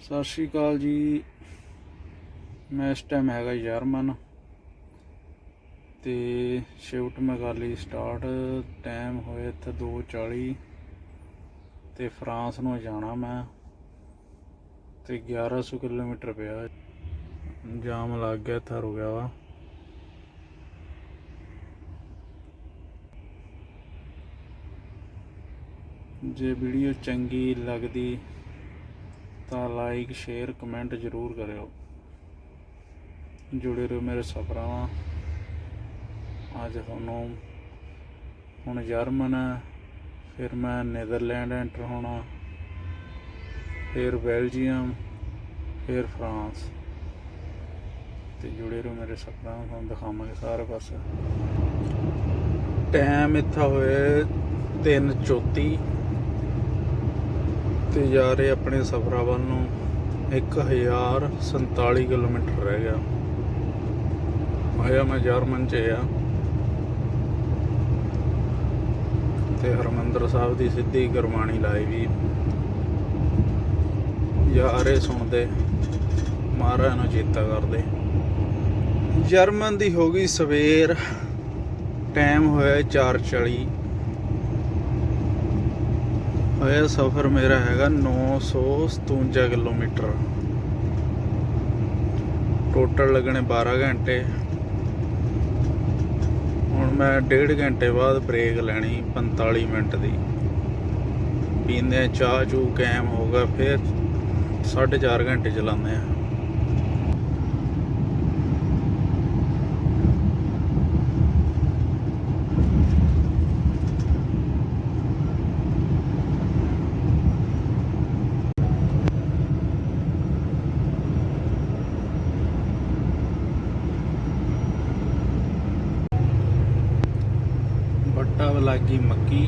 ਸਤਿ ਸ਼੍ਰੀ ਅਕਾਲ ਜੀ। ਮੈਂ ਇਸ ਟਾਈਮ ਹੈਗਾ ਜਰਮਨ। ਤੇ ਸ਼ਿਫਟ ਮੈਂ ਕਰ ਲਈ ਸਟਾਰਟ ਟਾਈਮ ਹੋਇਆ ਇੱਥੇ 2:40 ਤੇ ਫਰਾਂਸ ਨੂੰ ਜਾਣਾ ਮੈਂ। ਤੇ 1100 ਕਿਲੋਮੀਟਰ ਪਿਆ। ਜਾਮ ਲੱਗ ਗਿਆ, ਇੱਥੇ ਰੁਕ ਗਿਆ ਵਾ। ਜੇ ਵੀਡੀਓ ਚੰਗੀ ਲੱਗਦੀ ਤਾਂ ਲਾਈਕ ਸ਼ੇਅਰ ਕਮੈਂਟ ਜ਼ਰੂਰ ਕਰਿਓ। ਜੁੜੇ ਰਹੋ ਮੇਰੇ ਸਫਰਾਂ ਨਾਲ ਅੱਜ ਤੁਹਾਨੂੰ ਹੁਣ ਜਰਮਨ ਫਿਰ ਮੈਂ ਨੈਦਰਲੈਂਡ ਐਂਟਰ ਹੋਣਾ। ਫਿਰ ਬੈਲਜੀਅਮ, ਫਿਰ ਫਰਾਂਸ। ਤੇ ਜੁੜੇ ਰਹੋ ਮੇਰੇ ਸਫਰਾਂ ਨਾਲ ਤੁਹਾਨੂੰ ਦਿਖਾਵਾਂਗੇ ਸਾਰੇ ਪਾਸੇ। ਟਾਈਮ ਇੱਥਾ ਹੋਏ 3:34 ਤੇ ਜਾ ਰਹੇ ਆਪਣੇ ਸਫ਼ਰਾਂ ਵੱਲ ਨੂੰ 1047 ਕਿਲੋਮੀਟਰ ਰਹਿ ਗਿਆ। ਆਇਆ ਮੈਂ ਜਰਮਨ ਚ ਆ। ਤੇ ਹਰਮੰਦਰ ਸਾਹਿਬ ਦੀ ਸਿੱਧੀ ਗੁਰਬਾਣੀ ਲਾਈ ਵੀ। ਯਾਰੇ ਸੁਣਦੇ, ਮਹਾਰਾਜ ਨੂੰ ਚੇਤਾ ਕਰਦੇ। ਜਰਮਨ ਦੀ ਹੋ ਗਈ ਸਵੇਰ। ਟਾਈਮ ਹੋਇਆ 4:40 ਹੋਇਆ ਸਫ਼ਰ ਮੇਰਾ ਹੈਗਾ 957 ਕਿਲੋਮੀਟਰ। ਟੋਟਲ ਲੱਗਣੇ 12 ਘੰਟੇ। ਹੁਣ ਮੈਂ ਡੇਢ ਘੰਟੇ ਬਾਅਦ ਬ੍ਰੇਕ ਲੈਣੀ 45 ਮਿੰਟ ਦੀ। ਪੀਂਦੇ ਚਾਹ ਚੂ ਕੈਮ ਹੋਗਾ ਫਿਰ 4.5 ਘੰਟੇ ਚਲਾਉਂਦੇ ਆ ਲੱਗ ਗਈ ਮੱਕੀ।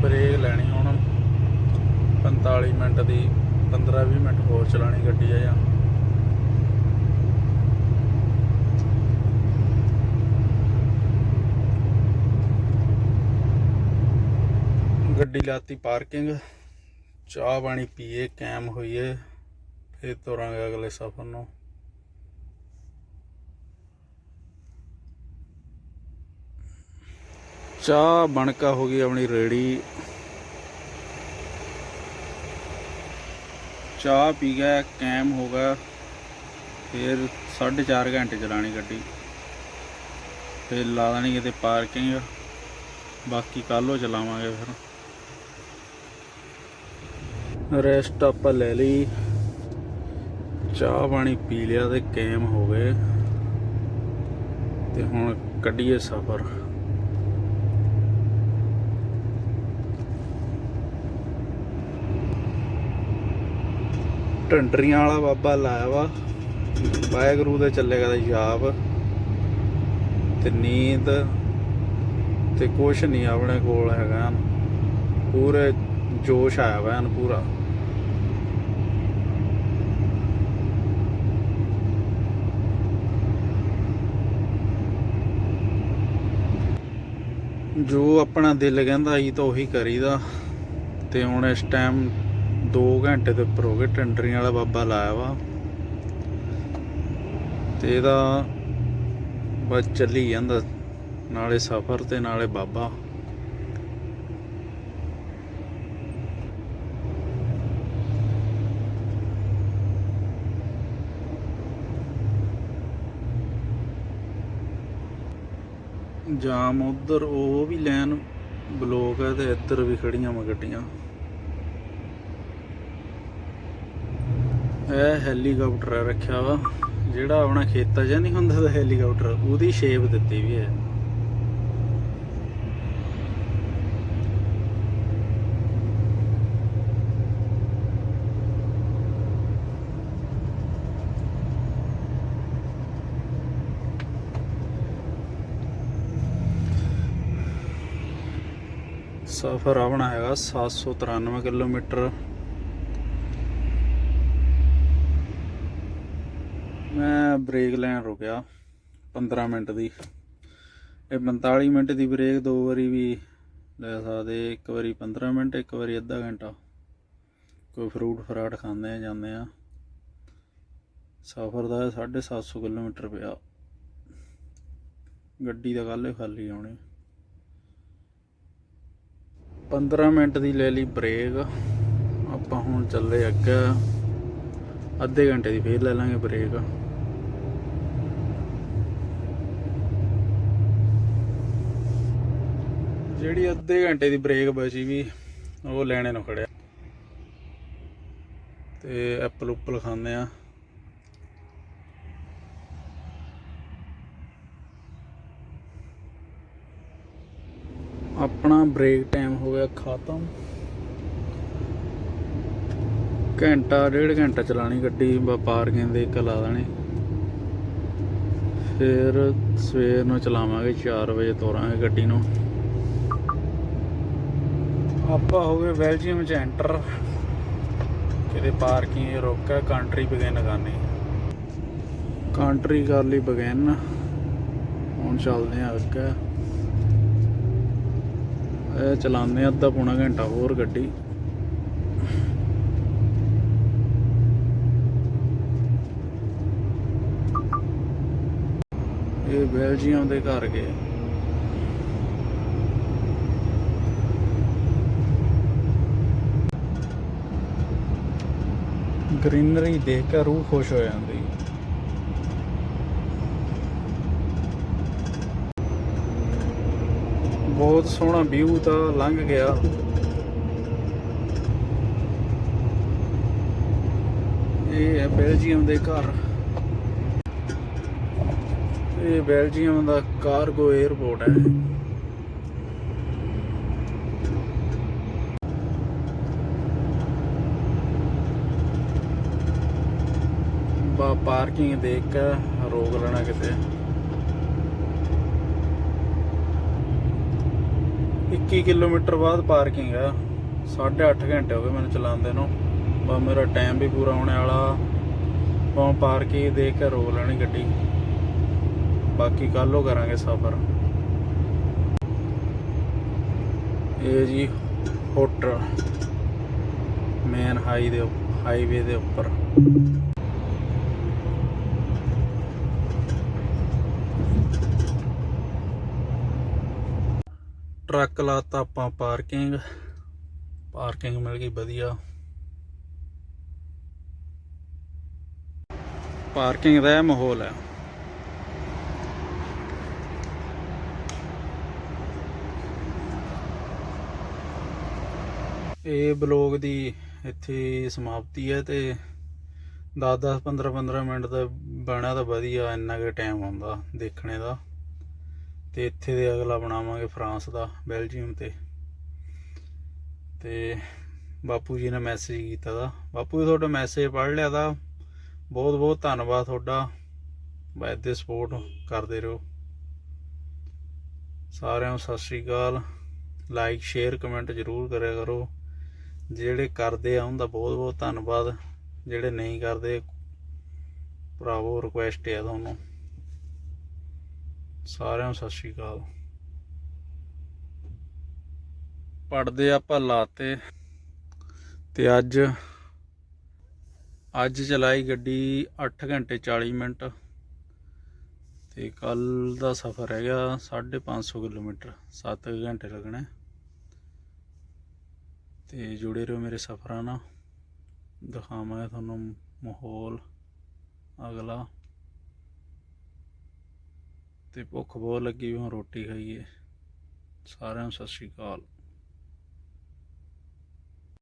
ਬ੍ਰੇਕ ਲੈਣੀ ਹੁਣ। 45 ਮਿੰਟ ਦੀ 15-20 ਮਿੰਟ ਹੋਰ ਚਲਾਣੀ ਗੱਡੀ ਆ ਜਾਂ। ਗੱਡੀ ਲਾਤੀ ਪਾਰਕਿੰਗ। ਚਾਹ ਪਾਣੀ ਪੀਏ, ਕੈਮ ਹੋਈਏ। ਫਿਰ ਤੁਰਾਂਗੇ ਅਗਲੇ ਸਫ਼ਰ ਨੂੰ। ਚਾਹ ਬਣਕਾ ਹੋ ਗਈ ਆਪਣੀ ਰੇੜੀ। ਚਾਹ ਪੀ ਗਿਆ, ਕੈਮ ਹੋ ਗਿਆ। ਫਿਰ 4.5 ਘੰਟੇ ਚਲਾਣੀ ਗੱਡੀ। ਫਿਰ ਲਾ ਦੇਣੀ ਕਿਤੇ ਪਾਰਕਿੰਗ। ਬਾਕੀ ਕੱਲੋਂ ਚਲਾਵਾਂਗੇ ਫਿਰ। ਰੈਸਟ ਆਪਾਂ ਲੈ ਲਈ। ਚਾਹ ਪਾਣੀ ਪੀ ਲਿਆ ਤੇ ਕੈਮ ਹੋ ਗਏ। ਤੇ ਹੁਣ ਕੱਢੀਏ ਸਫ਼ਰ। ਢੰਡਰੀਆਂ ਵਾਲਾ ਬਾਬਾ ਲਾਇਆ ਵਾ। ਵਾਹਿਗੁਰੂ ਦੇ ਚੱਲੇਗਾ ਤੇ ਜਾਪ ਤੇ ਨੀਂਦ ਤੇ ਕੁਛ ਨਹੀਂ ਆਪਣੇ ਕੋਲ ਹੈਗਾ। ਐਨ। ਪੂਰੇ ਜੋਸ਼ ਆਇਆ ਵਾ ਹਨ ਪੂਰਾ। ਜੋ ਆਪਣਾ ਦਿਲ ਕਹਿੰਦਾ ਸੀ ਤਾਂ ਉਹੀ ਕਰੀਦਾ। ਤੇ ਹੁਣ ਇਸ ਟਾਈਮ 2 ਘੰਟੇ ਦੇ ਉੱਪਰ ਹੋ ਗਏ, ਟੰਡਰੀਆਂ ਵਾਲਾ ਬਾਬਾ ਲਾਇਆ ਵਾ। ਤੇ ਇਹਦਾ ਬਸ ਚੱਲੀ ਜਾਂਦਾ, ਨਾਲੇ ਸਫ਼ਰ ਤੇ ਨਾਲੇ ਬਾਬਾ। ਜਾਮ ਉਧਰ, ਉਹ ਵੀ ਲਾਈਨ ਬਲੋਕ ਹੈ ਤੇ ਇੱਧਰ ਵੀ ਖੜੀਆਂ ਵਾ ਗੱਡੀਆਂ। ਇਹ ਹੈਲੀਕਾਪਟਰ ਹੈ ਰੱਖਿਆ ਵਾ। ਜਿਹੜਾ ਆਪਣਾ ਖੇਤਾਂ 'ਚ ਨਹੀਂ ਹੁੰਦਾ ਤਾਂ ਹੈਲੀਕਾਪਟਰ, ਉਹਦੀ ਸ਼ੇਪ ਦਿੱਤੀ ਵੀ ਹੈ। ਸਫ਼ਰ ਆਪਣਾ ਹੈਗਾ 793 ਕਿਲੋਮੀਟਰ ਮੈਂ ਬ੍ਰੇਕ ਲੈਣ ਰੁਕਿਆ 15 ਮਿੰਟ ਦੀ। ਇਹ 45 ਮਿੰਟ ਦੀ ਬ੍ਰੇਕ ਦੋ ਵਾਰੀ ਵੀ ਲੈ ਸਕਦੇ, ਇੱਕ ਵਾਰੀ 15 ਮਿੰਟ, ਇੱਕ ਵਾਰੀ ਅੱਧਾ ਘੰਟਾ। ਕੋਈ ਫਰੂਟ ਫਰਾਟ ਖਾਂਦੇ ਆ, ਜਾਂਦੇ ਆ। ਸਫ਼ਰ ਦਾ 750 ਕਿਲੋਮੀਟਰ ਪਿਆ। ਗੱਡੀ ਦਾ ਕੱਲ੍ਹ ਖਾਲੀ ਆਉਣੀ 15 ਮਿੰਟ ਦੀ ਲੈ ਲਈ ਬ੍ਰੇਕ ਆਪਾਂ ਹੁਣ ਚੱਲੇ ਅੱਗੇ। ਅੱਧੇ ਘੰਟੇ ਦੀ ਫੇਰ ਲੈ ਲਾਂਗੇ ਬ੍ਰੇਕ ਜਿਹੜੀ ਅੱਧੇ ਘੰਟੇ ਦੀ ਬ੍ਰੇਕ ਬਚੀ ਵੀ, ਉਹ ਲੈਣੇ ਨੂੰ ਖੜਿਆ। ਤੇ ਐਪਲ ਉੱਪਲ ਖਾਂਦੇ ਆ ਆਪਣਾ ਬ੍ਰੇਕ ਟਾਈਮ ਹੋ ਗਿਆ ਖਤਮ। ਘੰਟਾ, ਡੇਢ ਘੰਟਾ ਚਲਾਣੀ ਗੱਡੀ, ਬਾ ਪਾਰਕਿੰਗ ਦੇ ਇੱਕ ਲਾ ਦੇਣੀ। ਫਿਰ ਸਵੇਰ ਨੂੰ ਚਲਾਵਾਂਗੇ 4 ਵਜੇ ਤੋਰਾਂਗੇ ਗੱਡੀ ਨੂੰ। ਆਪਾਂ ਹੋ ਗਏ ਬੈਲਜੀਅਮ ਚ ਐਂਟਰ ਕਿਤੇ ਪਾਰਕਿੰਗ ਰੋਕਿਆ ਕੰਟਰੀ ਬਿਗਨ ਕਰਨੀ। ਕੰਟਰੀ ਕਰ ਲਈ ਬਿਗਨ ਹੁਣ ਚੱਲਦੇ ਆ ਅੱਗੇ। ਇਹ ਚਲਾਉਂਦੇ ਆ ਅੱਧਾ ਪੌਣਾ ਘੰਟਾ ਹੋਰ ਗੱਡੀ। ਇਹ ਬੈਲਜੀਅਮ ਦੇ ਘਰ ਗਏ। ਗ੍ਰੀਨਰੀ ਦੇਖ ਕੇ ਰੂਹ ਖੁਸ਼ ਹੋ ਜਾਂਦੀ ਬਹੁਤ ਸੋਹਣਾ ਵਿਊ ਤਾਂ ਲੰਘ ਗਿਆ। ਇਹ ਹੈ ਬੈਲਜੀਅਮ ਦੇ ਘਰ। ਇਹ ਬੈਲਜੀਅਮ ਦਾ ਕਾਰਗੋ 에ਅਰਪੋਰਟ ਹੈ ਬਾ ਪਾਰਕਿੰਗ ਦੇਖ ਕੇ ਰੋਕ ਲੈਣਾ ਕਿਤੇ। 21 ਕਿਲੋਮੀਟਰ ਬਾਅਦ ਪਾਰਕਿੰਗ ਆ। 8.5 ਘੰਟੇ ਹੋ ਗਏ ਮੈਨੂੰ ਚਲਾਉਂਦੇ ਨੂੰ। ਬਾ ਮੇਰਾ ਟਾਈਮ ਵੀ ਪੂਰਾ ਹੋਣੇ ਵਾਲਾ। ਬਾ ਪਾਰਕਿੰਗ ਦੇਖ ਕੇ ਰੋਕ ਲੈਣੀ ਗੱਡੀ। ਬਾਕੀ ਕੱਲੋਂ ਕਰਾਂਗੇ ਸਫ਼ਰ। ਇਹ ਜੀ ਹੋਟਲ। ਮੇਨ ਹਾਈ ਦੇ ਹਾਈਵੇ ਦੇ ਉੱਪਰ। ਟਰੱਕ ਲਾਤਾ ਆਪਾਂ ਪਾਰਕਿੰਗ। ਪਾਰਕਿੰਗ ਮਿਲ ਗਈ ਵਧੀਆ। ਪਾਰਕਿੰਗ ਦਾ ਇਹ ਮਾਹੌਲ ਹੈ। ਇਹ ਬਲੌਗ ਦੀ ਇੱਥੇ ਸਮਾਪਤੀ ਹੈ ਤੇ 10 10 15 15 ਮਿੰਟ ਦਾ ਬਣਾ ਤਾਂ ਵਧੀਆ, ਇੰਨਾ ਕੁ ਟਾਈਮ ਆਉਂਦਾ ਦੇਖਣੇ ਦਾ। ਤੇ ਇੱਥੇ ਦੇ ਅਗਲਾ ਬਣਾਵਾਂਗੇ ਫਰਾਂਸ ਦਾ, ਬੈਲਜੀਅਮ ਤੇ। ਤੇ ਬਾਪੂ ਜੀ ਨੇ ਮੈਸੇਜ ਕੀਤਾ ਦਾ। ਬਾਪੂ ਜੀ, ਤੁਹਾਡਾ ਮੈਸੇਜ ਪੜ੍ਹ ਲਿਆ ਦਾ। ਬਹੁਤ ਬਹੁਤ ਧੰਨਵਾਦ ਤੁਹਾਡਾ। ਬਾਇਦ ਦੇ ਸਪੋਰਟ ਕਰਦੇ ਰਹੋ। ਸਾਰਿਆਂ ਨੂੰ ਸਤਿ ਸ਼੍ਰੀ ਅਕਾਲ। ਲਾਈਕ ਸ਼ੇਅਰ ਕਮੈਂਟ ਜ਼ਰੂਰ ਕਰਿਆ ਕਰੋ। ਜਿਹੜੇ ਕਰਦੇ ਆ ਉਹਦਾ ਬਹੁਤ ਬਹੁਤ ਧੰਨਵਾਦ। ਜਿਹੜੇ ਨਹੀਂ ਕਰਦੇ, ਭਰਾਵੋ ਰਿਕੁਐਸਟ ਹੈ ਤੁਹਾਨੂੰ। ਸਾਰਿਆਂ ਨੂੰ ਸਤਿ ਸ਼੍ਰੀ ਅਕਾਲ। ਪੜਦੇ ਆਪਾਂ ਲਾਤੇ ਤੇ। ਅੱਜ ਅੱਜ ਚਲਾਈ ਗੱਡੀ 8 ਘੰਟੇ 40 ਮਿੰਟ। ਤੇ ਕੱਲ ਦਾ ਸਫ਼ਰ ਹੈਗਾ 550 ਕਿਲੋਮੀਟਰ 7 ਘੰਟੇ ਲੱਗਣੇ। ਤੇ ਜੁੜੇ ਰਹੋ ਮੇਰੇ ਸਫ਼ਰਾਂ ਨਾਲ। ਦਿਖਾਵਾਂਗੇ ਤੁਹਾਨੂੰ ਮਾਹੌਲ ਅਗਲਾ। ਤੇ ਭੁੱਖ ਬਹੁਤ ਲੱਗੀ ਵੀ ਹੁਣ ਰੋਟੀ ਖਾਈਏ। ਸਾਰਿਆਂ ਨੂੰ ਸਤਿ ਸ਼੍ਰੀ ਅਕਾਲ।